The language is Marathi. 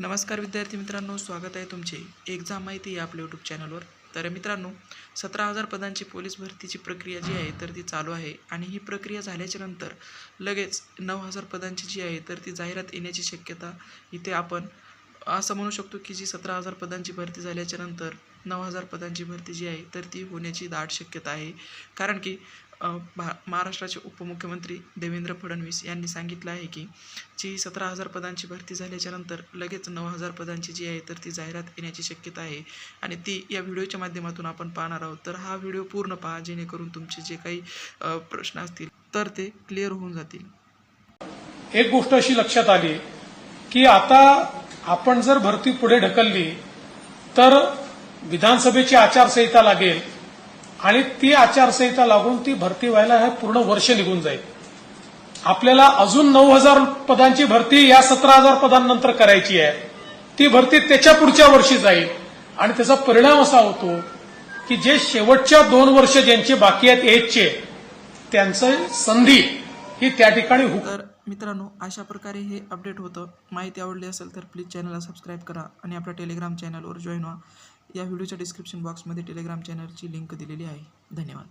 नमस्कार विद्यार्थी मित्रांनो स्वागत आहे तुमचे एक्झाम माहिती या आपल्या यूट्यूब चॅनलवर तर मित्रांनो सतरा हजार पदांची पोलीस भरतीची प्रक्रिया जी आहे तर ती चालू आहे. आणि ही प्रक्रिया झाल्याच्यानंतर लगेच नऊ हजार पदांची जी आहे तर ती जाहिरात येण्याची शक्यता इथे आपण असं म्हणू शकतो की जी सतरा हजार पदांची भरती झाल्याच्यानंतर नऊ हजार पदांची भरती जी आहे तर ती होण्याची दाट शक्यता आहे. कारण की भा महाराष्ट्राचे उपमुख्यमंत्री देवेंद्र फडणवीस यांनी सांगितलं आहे की जी सतरा हजार पदांची भरती झाल्याच्यानंतर लगेच नऊ हजार पदांची जी आहे तर ती जाहिरात येण्याची शक्यता आहे. आणि ती या व्हिडिओच्या माध्यमातून आपण पाहणार आहोत. तर हा व्हिडिओ पूर्ण पहा जेणेकरून तुमचे जे काही प्रश्न असतील तर ते क्लिअर होऊन जातील. एक गोष्ट अशी लक्षात आली की आता आपण जर भरती पुढे ढकलली तर विधानसभेची आचारसंहिता लागेल आणि ती आचारसंहिता लागून ती भरती व्हायला हे पूर्ण वर्ष निघून जाईल. आपल्याला अजून नऊ हजार पदांची भरती या सतरा हजार पदांनंतर करायची आहे. ती भरती त्याच्या पुढच्या वर्षी जाईल. आणि त्याचा परिणाम असा होतो की जे शेवटच्या दोन वर्ष ज्यांचे बाकी आहेत एजचे त्यांचं संधी ही त्या ठिकाणी हुक मित्रांनो अशा प्रकारे हे अपडेट होतं. माहिती आवडली असेल तर प्लीज चॅनलला सबस्क्राईब करा आणि आपल्या टेलिग्राम चॅनलवर जॉईन व्हा. या व्हिडिओच्या डिस्क्रिप्शन बॉक्समध्ये टेलिग्राम चॅनलची लिंक दिलेली आहे. धन्यवाद.